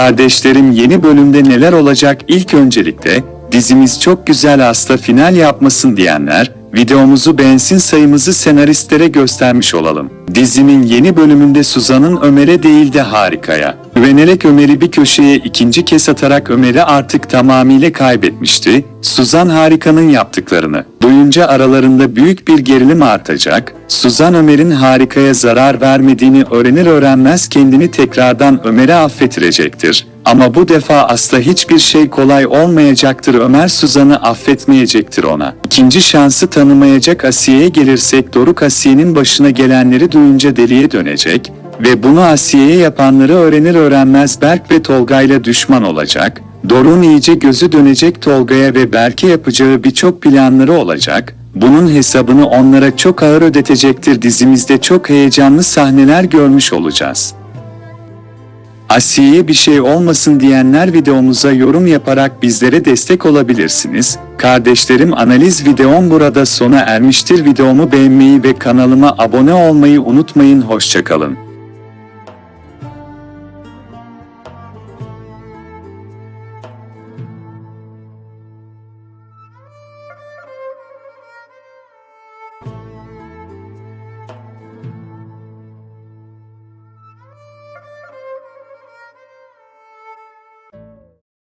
Kardeşlerim yeni bölümde neler olacak? İlk öncelikle dizimiz çok güzel hasta final yapmasın diyenler videomuzu beğensin sayımızı senaristlere göstermiş olalım. Dizinin yeni bölümünde Suzan'ın Ömer'e değil de Harika'ya. Güvenerek Ömer'i bir köşeye ikinci kez atarak Ömer'i artık tamamıyla kaybetmişti. Suzan Harika'nın yaptıklarını duyunca aralarında büyük bir gerilim artacak. Suzan Ömer'in Harika'ya zarar vermediğini öğrenir öğrenmez kendini tekrardan Ömer'e affettirecektir. Ama bu defa asla hiçbir şey kolay olmayacaktır. Ömer Suzan'ı affetmeyecektir ona. İkinci şansı tanımayacak Asiye'ye gelirsek Doruk Asiye'nin başına gelenleri duyunca deliye dönecek ve bunu Asiye'ye yapanları öğrenir öğrenmez Berk ve Tolga'yla düşman olacak. Doruk'un iyice gözü dönecek Tolga'ya ve Berk'e yapacağı birçok planları olacak. Bunun hesabını onlara çok ağır ödetecektir. Dizimizde çok heyecanlı sahneler görmüş olacağız. Asiye'ye bir şey olmasın diyenler videomuza yorum yaparak bizlere destek olabilirsiniz. Kardeşlerim analiz videom burada sona ermiştir. Videomu beğenmeyi ve kanalıma abone olmayı unutmayın. Hoşçakalın.